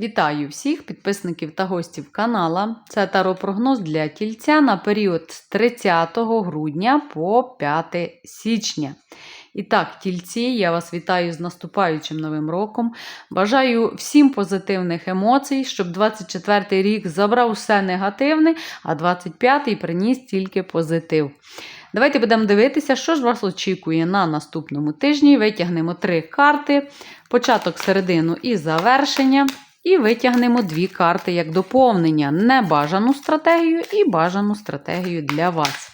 Вітаю всіх підписників та гостів канала. Це таропрогноз для тільця на період з 30 грудня по 5 січня. І так, тільці, я вас вітаю з наступаючим новим роком. Бажаю всім позитивних емоцій, щоб 24 рік забрав все негативне, а 25-й приніс тільки позитив. Давайте будемо дивитися, що ж вас очікує на наступному тижні. Витягнемо три карти: початок, середину і завершення. І витягнемо дві карти як доповнення: небажану стратегію і бажану стратегію для вас.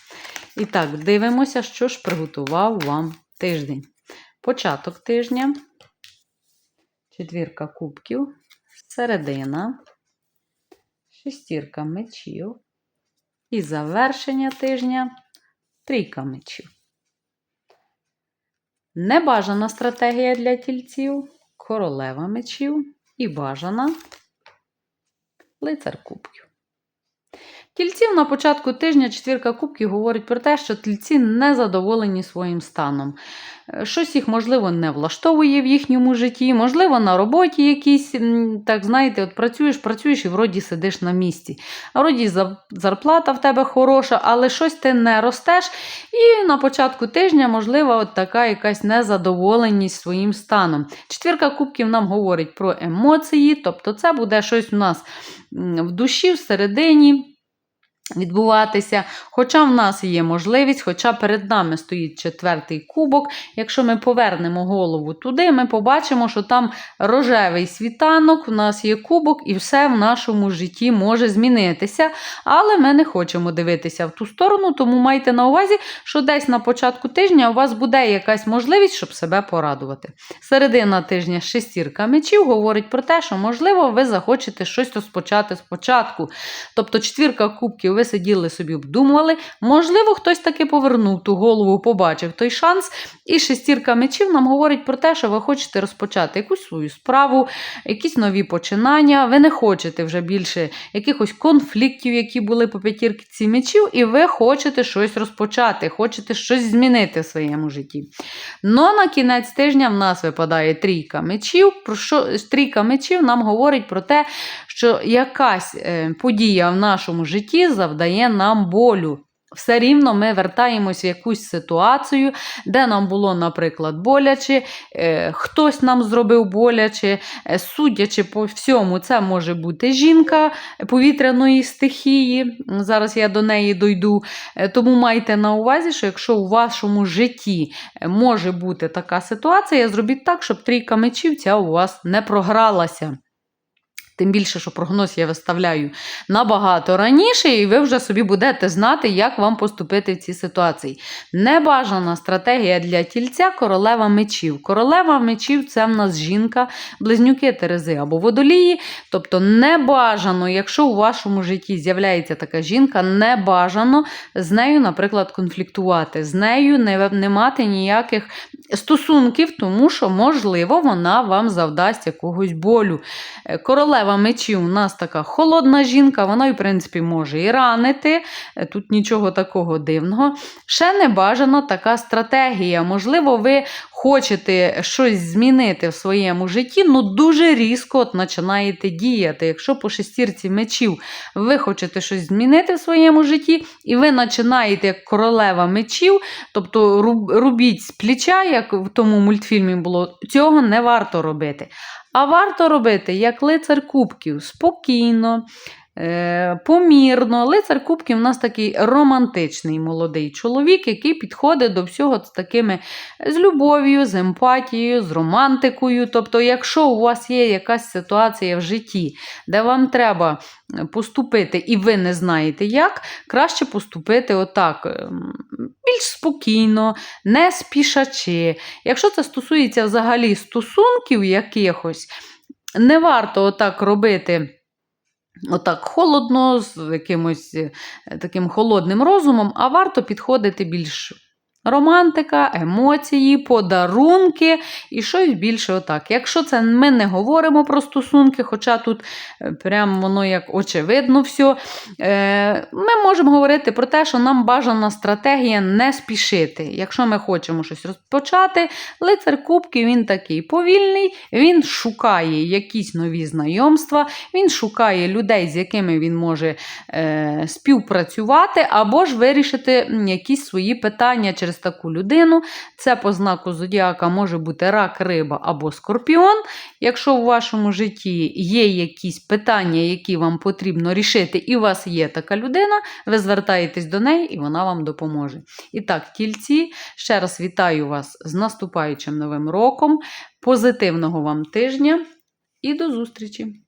І так, дивимося, що ж приготував вам тиждень. Початок тижня, четвірка кубків, середина, шестірка мечів. І завершення тижня трійка мечів. Небажана стратегія для тільців, королева мечів і бажана лицар кубків. Тільців на початку тижня четвірка кубків говорить про те, що тільці не задоволені своїм станом. Е, Щось їх, можливо, не влаштовує в їхньому житті, можливо, на роботі якісь, так знаєте, от працюєш, працюєш і вроді сидиш на місці. Вроді зарплата в тебе хороша, але щось ти не ростеш. І на початку тижня, можливо, от така якась незадоволеність своїм станом. Четвірка кубків нам говорить про емоції, тобто це буде щось у нас в душі, всередині відбуватися. Хоча в нас є можливість, хоча перед нами стоїть четвертий кубок. Якщо ми повернемо голову туди, ми побачимо, що там рожевий світанок, в нас є кубок, і все в нашому житті може змінитися. Але ми не хочемо дивитися в ту сторону, тому майте на увазі, що десь на початку тижня у вас буде якась можливість, щоб себе порадувати. Середина тижня шестірка мечів говорить про те, що, можливо, ви захочете щось розпочати спочатку. Тобто четвірка кубків ви сиділи собі, обдумували. Можливо, хтось таки повернув ту голову, побачив той шанс. І шестірка мечів нам говорить про те, що ви хочете розпочати якусь свою справу, якісь нові починання. Ви не хочете вже більше якихось конфліктів, які були по п'ятірці мечів, і ви хочете щось розпочати, хочете щось змінити в своєму житті. Но на кінець тижня в нас випадає трійка мечів. Про що трійка мечів нам говорить про те, що якась е, подія в нашому житті завдає нам болю. Все рівно ми вертаємось в якусь ситуацію, де нам було, наприклад, боляче, е, хтось нам зробив боляче, е, судячи по всьому, це може бути жінка повітряної стихії. Зараз я до неї дойду. Тому майте на увазі, що якщо у вашому житті може бути така ситуація, зробіть так, щоб трійка мечів ця у вас не програлася. Тим більше, що прогноз я виставляю набагато раніше, і ви вже собі будете знати, як вам поступити в цій ситуації. Небажана стратегія для тільця королева мечів. Королева мечів це в нас жінка, близнюки Терези або водолії. Тобто небажано, якщо у вашому житті з'являється така жінка, небажано з нею, наприклад, конфліктувати, з нею не, не мати ніяких стосунків, тому що, можливо, вона вам завдасть якогось болю. Е, Королева мечів у нас така холодна жінка, вона, в принципі, може і ранити. Е, Тут нічого такого дивного. Ще не бажана така стратегія. Можливо, ви хочете щось змінити в своєму житті, ну дуже різко от починаєте діяти. Якщо по шестірці мечів ви хочете щось змінити в своєму житті, і ви починаєте як королева мечів, тобто рубіть з плеча, як в тому мультфільмі було, цього не варто робити. А варто робити, як лицар кубків, спокійно, помірно. Лицар кубків у нас такий романтичний молодий чоловік, який підходить до всього з такими з любов'ю, з емпатією, з романтикою. Тобто, якщо у вас є якась ситуація в житті, де вам треба е, поступити, і ви не знаєте як, краще поступити отак. ем, Більш спокійно, не спішачи. Якщо це стосується взагалі стосунків якихось, не варто отак робити. Отак холодно, з якимось е, таким холодним розумом, а варто підходити більш Романтика, емоції, подарунки і щось більше отак. Якщо це ми не говоримо про стосунки, хоча тут е, прям воно як очевидно все, ми можемо говорити про те, що нам бажана стратегія не спішити. Якщо ми хочемо щось розпочати, лицар Кубків він такий повільний, він шукає якісь нові знайомства, він шукає людей, з якими він може е, співпрацювати, або ж вирішити якісь свої питання через таку людину. Це по знаку зодіака може бути рак, риба або скорпіон. Якщо у вашому житті є якісь питання, які вам потрібно рішити, і у вас є така людина, ви звертаєтесь до неї і вона вам допоможе. І так, тільці, ще раз вітаю вас з наступаючим новим роком, позитивного вам тижня і до зустрічі!